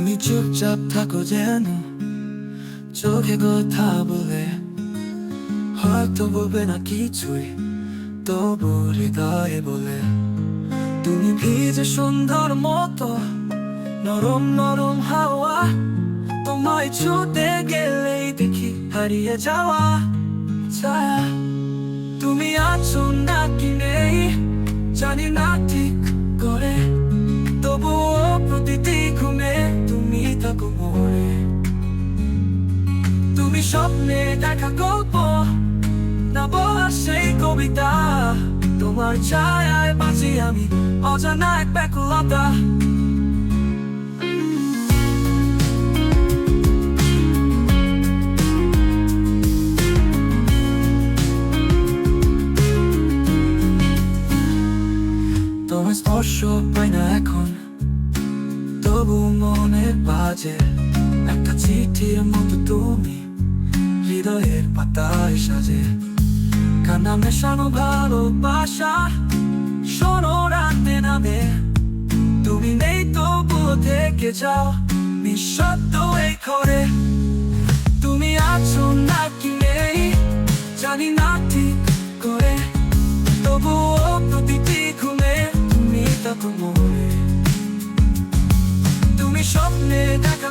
চুপচাপ থাকো যেন চোখে কথা বলে। হয়তো বলবে না কিছুই, তবু হৃদয়ে বলে। তুমি ভিজে সুন্দর মতো, নরম নরম হাওয়া, তোমায় ছুতে গেলেই দেখি হারিয়ে যাওয়া ছায়া। তুমি আছো নাকি নেই, জানি না ঠিক তুমি স্বপ্নে দেখা গল্প, না বলা সেই কবিতা। তোমার ছায়ায় বাঁচি আমি, অজানা এক ব্যাকুলতা। তোমার স্পর্শ পাই না এখন, তবু মনে বাজে একটা চিঠির মতো তুমি। হৃদয়ের পাতায় সাজে। কান্না মেশানো ভালোবাসা, শোনো রাতে নামে। তুমি নেই তবু থেকে যাও, নিঃশব্দ এই ঘরে। তুমি আছো নাকি নেই, জানি না ঠিক করে। তবুও প্রতিটি ঘুমে তুমি থাকো মনে। তুমি স্বপ্নে দেখা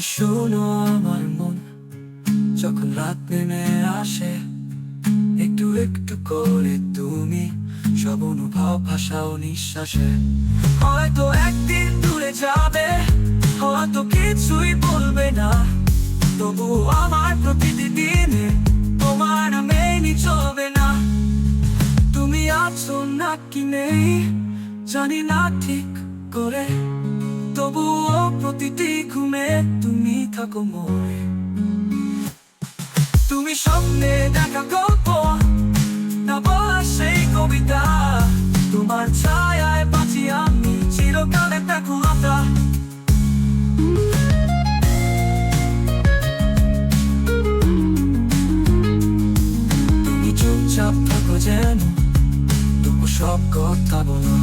শোনো আমার মন, যখন রাত নেমে আসে, একটু একটু করে তুমি সব অনুভব, ভাষা ও নিঃশ্বাসে। হয়তো একদিন দূরে যাবে, হয়তো কিছুই বলবে না, তবু আমার প্রতিটি দিনে তোমার নামে চলবে না। তুমি আছো নাকি নেই, জানি না ঠিক করে, তবুও প্রতিটি ঘুমে তুমি থাকো মোরে। তুমি স্বপ্নে দেখা গল্প না বলা সেই কবিতা। তোমার ছায়ায় বাঁচি আমি চিরকালের ব্যাকুলতা তুমি চুপচাপ থাকো যেন, তবু সব কথা বলো।